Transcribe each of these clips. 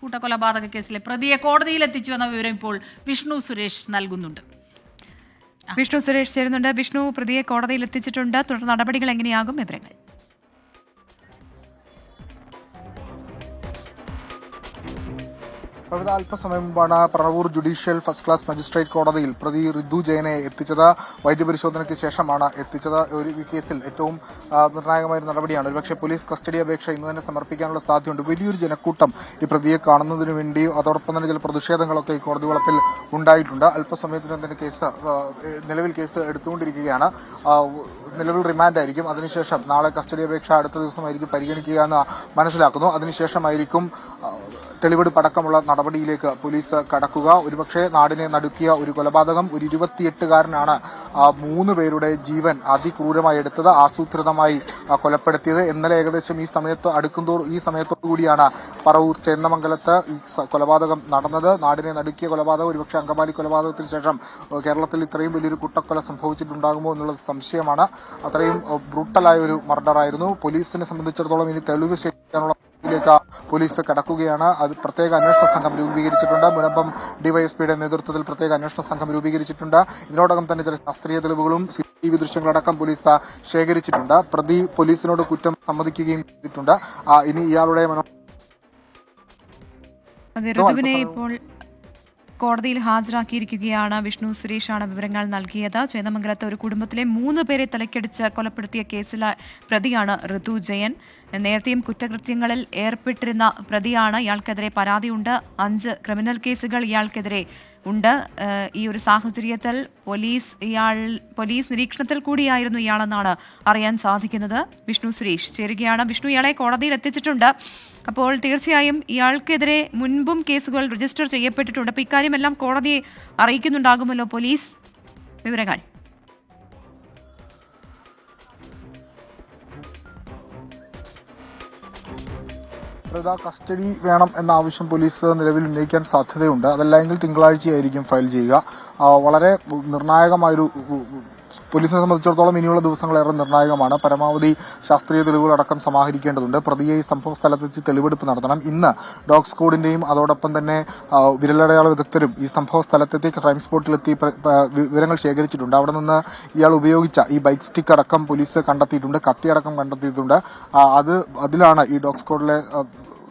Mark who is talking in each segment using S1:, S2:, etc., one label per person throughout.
S1: കൂട്ടക്കൊലപാതക കേസിലെ പ്രതിയെ കോടതിയിൽ എത്തിച്ചു എന്ന വിവരം ഇപ്പോൾ വിഷ്ണു സുരേഷ് നൽകുന്നുണ്ട്.
S2: വിഷ്ണു സുരേഷ് ചേരുന്നുണ്ട്. വിഷ്ണു പ്രതിയെ കോടതിയിൽ എത്തിച്ചിട്ടുണ്ട് തുടർ നടപടികൾ എങ്ങനെയാകും വിവരങ്ങൾ?
S3: കവിത അല്പസമയം മുമ്പാണ് Paravur judicial first class magistrate കോടതിയിൽ പ്രതി റിദു ജയനെ എത്തിച്ചത്. വൈദ്യപരിശോധനയ്ക്ക് ശേഷമാണ് എത്തിച്ചത്. ഒരു കേസിൽ ഏറ്റവും നിർണായകമായ നടപടിയാണ്. ഒരുപക്ഷെ പോലീസ് കസ്റ്റഡി അപേക്ഷ ഇന്ന് തന്നെ സമർപ്പിക്കാനുള്ള സാധ്യതയുണ്ട്. വലിയൊരു ജനക്കൂട്ടം ഈ പ്രതിയെ കാണുന്നതിനു വേണ്ടി അതോടൊപ്പം തന്നെ ചില പ്രതിഷേധങ്ങളൊക്കെ ഈ കോടതി വളപ്പിൽ ഉണ്ടായിട്ടുണ്ട്. അല്പസമയത്തിനും തന്നെ കേസ് നിലവിൽ കേസ് എടുത്തുകൊണ്ടിരിക്കുകയാണ്. നിലവിൽ റിമാൻഡ് ആയിരിക്കും. അതിനുശേഷം നാളെ കസ്റ്റഡി അപേക്ഷ അടുത്ത ദിവസമായിരിക്കും പരിഗണിക്കുക എന്ന് മനസ്സിലാക്കുന്നു. അതിനുശേഷമായിരിക്കും തെളിവെടുപ്പ് അടക്കമുള്ള നടപടിയിലേക്ക് പോലീസ് കടക്കുക. ഒരുപക്ഷെ നാടിനെ നടുക്കിയ ഒരു കൊലപാതകം ഒരു ഇരുപത്തിയെട്ടുകാരനാണ് മൂന്ന് പേരുടെ ജീവൻ അതിക്രൂരമായി എടുത്തത് ആസൂത്രിതമായി കൊലപ്പെടുത്തിയത്. ഇന്നലെ ഏകദേശം ഈ സമയത്ത് അടുക്കുന്തോ ഈ സമയത്തോടു കൂടിയാണ് പറവൂർ ചേന്നമംഗലത്ത് ഈ കൊലപാതകം നടന്നത്. നാടിനെ നടുക്കിയ കൊലപാതകം ഒരുപക്ഷെ അങ്കമാലി കൊലപാതകത്തിന് ശേഷം കേരളത്തിൽ ഇത്രയും വലിയൊരു കുട്ടക്കൊല സംഭവിച്ചിട്ടുണ്ടാകുമോ എന്നുള്ളത് സംശയമാണ്. അത്രയും ബ്രൂട്ടലായ ഒരു മർഡറായിരുന്നു. പോലീസിനെ സംബന്ധിച്ചിടത്തോളം ഇനി തെളിവ് ശേഖരിക്കാനുള്ള ിലേക്ക് പോലീസ് കടക്കുകയാണ്. അത് പ്രത്യേക അന്വേഷണ സംഘം രൂപീകരിച്ചിട്ടുണ്ട്. മുനമ്പം ഡിവൈഎസ്പിയുടെ നേതൃത്വത്തിൽ പ്രത്യേക അന്വേഷണ സംഘം രൂപീകരിച്ചിട്ടുണ്ട്. ഇതിനോടകം തന്നെ ചില ശാസ്ത്രീയ തെളിവുകളും സി ടി വി ദൃശ്യങ്ങളടക്കം പോലീസ് ശേഖരിച്ചിട്ടുണ്ട്. പ്രതി പോലീസിനോട് കുറ്റം സമ്മതിക്കുകയും ചെയ്തിട്ടുണ്ട്. ഇനി ഇയാളുടെ മനോ
S2: കോടതിയിൽ ഹാജരാക്കിയിരിക്കുകയാണ് വിഷ്ണു സുരേഷാണ് വിവരങ്ങൾ നൽകിയത്. ചേന്നമംഗലത്ത് ഒരു കുടുംബത്തിലെ മൂന്ന് പേരെ തലക്കടിച്ച് കൊലപ്പെടുത്തിയ കേസിലെ പ്രതിയാണ് ഋതു ജയൻ. നേരത്തെയും കുറ്റകൃത്യങ്ങളിൽ ഏർപ്പെട്ടിരുന്ന പ്രതിയാണ്. ഇയാൾക്കെതിരെ പരാതിയുണ്ട്. അഞ്ച് ക്രിമിനൽ കേസുകൾ ഇയാൾക്കെതിരെ ഉണ്ട്. ഈ ഒരു സാഹചര്യത്തിൽ പോലീസ് ഇയാൾ പോലീസ് നിരീക്ഷണത്തിൽ കൂടിയായിരുന്നു ഇയാളെന്നാണ് അറിയാൻ സാധിക്കുന്നത്. വിഷ്ണു സുരേഷ് ചേരുകയാണ്. വിഷ്ണു ഇയാളെ കോടതിയിൽ എത്തിച്ചിട്ടുണ്ട്. അപ്പോൾ തീർച്ചയായും ഇയാൾക്കെതിരെ മുൻപും കേസുകൾ രജിസ്റ്റർ ചെയ്യപ്പെട്ടിട്ടുണ്ട്. അപ്പോൾ ഇക്കാര്യമെല്ലാം കോടതിയെ അറിയിക്കുന്നുണ്ടാകുമല്ലോ പോലീസ്? വിവരങ്ങൾ.
S3: പ്രത കസ്റ്റഡി വേണം എന്ന ആവശ്യം പോലീസ് നിലവിൽ ഉന്നയിക്കാൻ സാധ്യതയുണ്ട്. അതല്ലെങ്കിൽ തിങ്കളാഴ്ചയായിരിക്കും ഫയൽ ചെയ്യുക. വളരെ നിർണായകമായൊരു പോലീസിനെ സംബന്ധിച്ചിടത്തോളം ഇനിയുള്ള ദിവസങ്ങൾ ഏറെ നിർണായകമാണ്. പരമാവധി ശാസ്ത്രീയ തെളിവുകളടക്കം സമാഹരിക്കേണ്ടതുണ്ട്. പ്രതിയെ സംഭവ സ്ഥലത്തെത്തി തെളിവെടുപ്പ് നടത്തണം. ഇന്ന് ഡോഗ് സ്ക്വാഡിന്റെയും അതോടൊപ്പം തന്നെ വിരലടയാള വിദഗ്ധരും ഈ സംഭവ സ്ഥലത്തെത്തി ക്രൈം സ്പോട്ടിലെത്തി വിവരങ്ങൾ ശേഖരിച്ചിട്ടുണ്ട്. അവിടെ നിന്ന് ഇയാൾ ഉപയോഗിച്ച ഈ ബൈക്ക് സ്റ്റിക്ക് അടക്കം പോലീസ് കണ്ടെത്തിയിട്ടുണ്ട്. കത്തിയടക്കം കണ്ടെത്തിയിട്ടുണ്ട്. അത് അതിലാണ് ഈ ഡോഗ് സ്ക്വാഡിലെ ആ,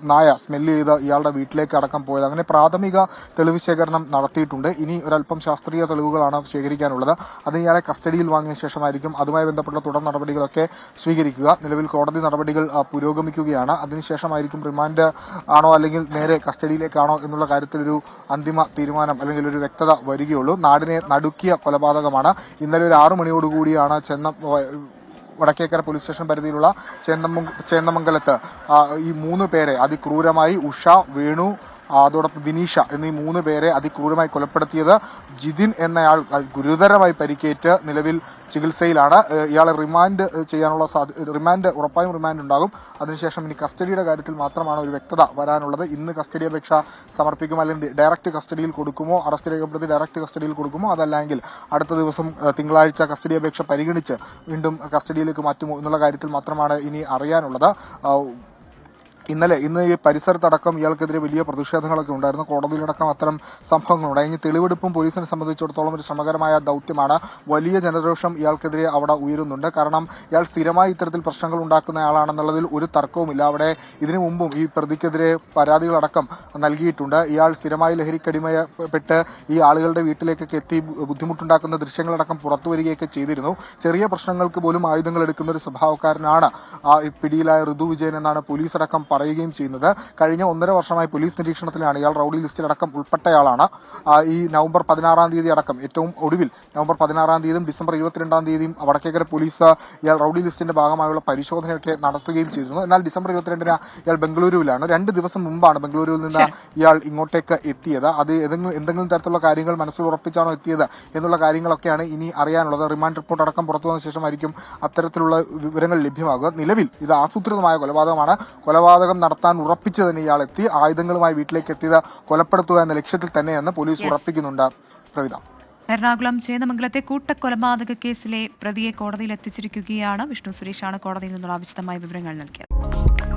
S3: നായ സ്മെല്ല് ചെയ്ത് ഇയാളുടെ വീട്ടിലേക്ക് അടക്കം പോയത്. അങ്ങനെ പ്രാഥമിക തെളിവ് ശേഖരണം നടത്തിയിട്ടുണ്ട്. ഇനി ഒരല്പം ശാസ്ത്രീയ തെളിവുകളാണ് ശേഖരിക്കാനുള്ളത്. അത് ഇയാളെ കസ്റ്റഡിയിൽ വാങ്ങിയ ശേഷമായിരിക്കും. അതുമായി ബന്ധപ്പെട്ട തുടർ നടപടികളൊക്കെ സ്വീകരിക്കുക. നിലവിൽ കോടതി നടപടികൾ പുരോഗമിക്കുകയാണ്. അതിനുശേഷമായിരിക്കും റിമാൻഡ് ആണോ അല്ലെങ്കിൽ നേരെ കസ്റ്റഡിയിലേക്കാണോ എന്നുള്ള കാര്യത്തിലൊരു അന്തിമ തീരുമാനം അല്ലെങ്കിൽ ഒരു വ്യക്തത വരികയുള്ളൂ. നാടിനെ നടുക്കിയ കൊലപാതകമാണ്. ഇന്നലെ ഒരു ആറു മണിയോടുകൂടിയാണ് ചെന്ന വടക്കേക്കര പോലീസ് സ്റ്റേഷൻ പരിധിയിലുള്ള ചേന്നമ ചേന്നമംഗലത്ത് ഈ മൂന്ന് പേരെ അതിക്രൂരമായി ഉഷ വേണു അതോടൊപ്പം വിനീഷ എന്നീ മൂന്ന് പേരെ അതിക്രൂരമായി കൊലപ്പെടുത്തിയത് ജിതിൻ എന്നയാൾ ഗുരുതരമായി പരിക്കേറ്റ് നിലവിൽ ചികിത്സയിലാണ്. ഇയാളെ റിമാൻഡ് ചെയ്യാനുള്ള റിമാൻഡ് ഉറപ്പായും റിമാൻഡ് ഉണ്ടാകും. അതിനുശേഷം ഇനി കസ്റ്റഡിയുടെ കാര്യത്തിൽ മാത്രമാണ് ഒരു വ്യക്തത വരാനുള്ളത്. ഇന്ന് കസ്റ്റഡി അപേക്ഷ സമർപ്പിക്കുമോ അല്ലെങ്കിൽ ഡയറക്റ്റ് കസ്റ്റഡിയിൽ കൊടുക്കുമോ അറസ്റ്റ് രേഖപ്പെടുത്തി ഡയറക്റ്റ് കസ്റ്റഡിയിൽ കൊടുക്കുമോ അതല്ലെങ്കിൽ അടുത്ത ദിവസം തിങ്കളാഴ്ച കസ്റ്റഡി അപേക്ഷ പരിഗണിച്ച് വീണ്ടും കസ്റ്റഡിയിലേക്ക് മാറ്റുമോ എന്നുള്ള കാര്യത്തിൽ മാത്രമാണ് ഇനി അറിയാനുള്ളത്. ഇന്നലെ ഇന്ന് ഈ പരിസരത്തടക്കം ഇയാൾക്കെതിരെ വലിയ പ്രതിഷേധങ്ങളൊക്കെ ഉണ്ടായിരുന്നു. കോടതിയിലടക്കം അത്തരം സംഭവങ്ങളുണ്ടായി ഇനി തെളിവെടുപ്പും പോലീസിനെ സംബന്ധിച്ചിടത്തോളം ഒരു ശ്രമകരമായ ദൗത്യമാണ്. വലിയ ജനരോഷം ഇയാൾക്കെതിരെ അവിടെ ഉയരുന്നുണ്ട്. കാരണം ഇയാൾ സ്ഥിരമായി ഇത്തരത്തിൽ പ്രശ്നങ്ങൾ ഉണ്ടാക്കുന്ന ആളാണെന്നുള്ളതിൽ ഒരു തർക്കവുമില്ല. അവിടെ ഇതിനു മുമ്പും ഈ പ്രതിക്കെതിരെ പരാതികളടക്കം നൽകിയിട്ടുണ്ട്. ഇയാൾ സ്ഥിരമായി ലഹരിക്കടിമയപ്പെട്ട് ഈ ആളുകളുടെ വീട്ടിലേക്കൊക്കെ എത്തി ബുദ്ധിമുട്ടുണ്ടാക്കുന്ന ദൃശ്യങ്ങളടക്കം പുറത്തു വരികയൊക്കെ ചെയ്തിരുന്നു. ചെറിയ പ്രശ്നങ്ങൾക്ക് പോലും ആയുധങ്ങൾ എടുക്കുന്ന ഒരു സ്വഭാവക്കാരനാണ് പിടിയിലായ ഋതു വിജയൻ എന്നാണ് പോലീസ് അടക്കം പറയുകയും ചെയ്യുന്നത്. കഴിഞ്ഞ ഒന്നര വർഷമായി പോലീസ് നിരീക്ഷണത്തിലാണ് ഇയാൾ റൌഡി ലിസ്റ്റിലടക്കം ഉൾപ്പെട്ടയാളാണ്. ഈ നവംബർ പതിനാറാം തീയതി അടക്കം ഏറ്റവും ഒടുവിൽ നവംബർ പതിനാറാം തീയതിയും ഡിസംബർ ഇരുപത്തിരണ്ടാം തീയതിയും വടക്കേക്കര പോലീസ് ഇയാൾ റൌഡി ലിസ്റ്റിന്റെ ഭാഗമായുള്ള പരിശോധനയൊക്കെ നടത്തുകയും ചെയ്തിരുന്നു. എന്നാൽ ഡിസംബർ ഇരുപത്തിരണ്ടിന് ഇയാൾ ബംഗളൂരുവിലാണ്. രണ്ട് ദിവസം മുമ്പാണ് ബംഗളൂരുവിൽ നിന്ന് ഇയാൾ ഇങ്ങോട്ടേക്ക് എത്തിയത്. അത് ഏതെങ്കിലും എന്തെങ്കിലും തരത്തിലുള്ള കാര്യങ്ങൾ മനസ്സിൽ ഉറപ്പിച്ചാണോ എത്തിയത് എന്നുള്ള കാര്യങ്ങളൊക്കെയാണ് ഇനി അറിയാനുള്ളത്. റിമാൻഡ് റിപ്പോർട്ട് അടക്കം പുറത്തു വന്ന ശേഷമായിരിക്കും അത്തരത്തിലുള്ള വിവരങ്ങൾ ലഭ്യമാകുക. നിലവിൽ ഇത് ആസൂത്രിതമായ കൊലപാതകമാണ്. കൊലപാതകം നടത്താൻ ഉറപ്പിച്ചു തന്നെ ഇയാൾ എത്തി. ആയുധങ്ങളുമായി വീട്ടിലേക്ക് എത്തിയത് കൊലപ്പെടുത്തുക എന്ന ലക്ഷ്യത്തിൽ തന്നെയെന്ന് പോലീസ് ഉറപ്പിക്കുന്നുണ്ട്. പ്രവിത.
S2: എറണാകുളം ചേന്നമംഗലത്തെ കൂട്ടക്കൊലപാതക കേസിലെ പ്രതിയെ കോടതിയിൽ എത്തിച്ചിരിക്കുകയാണ്. വിഷ്ണു സുരേഷാണ് കോടതിയിൽ നിന്നുള്ള വിശദമായ വിവരങ്ങൾ നൽകിയത്.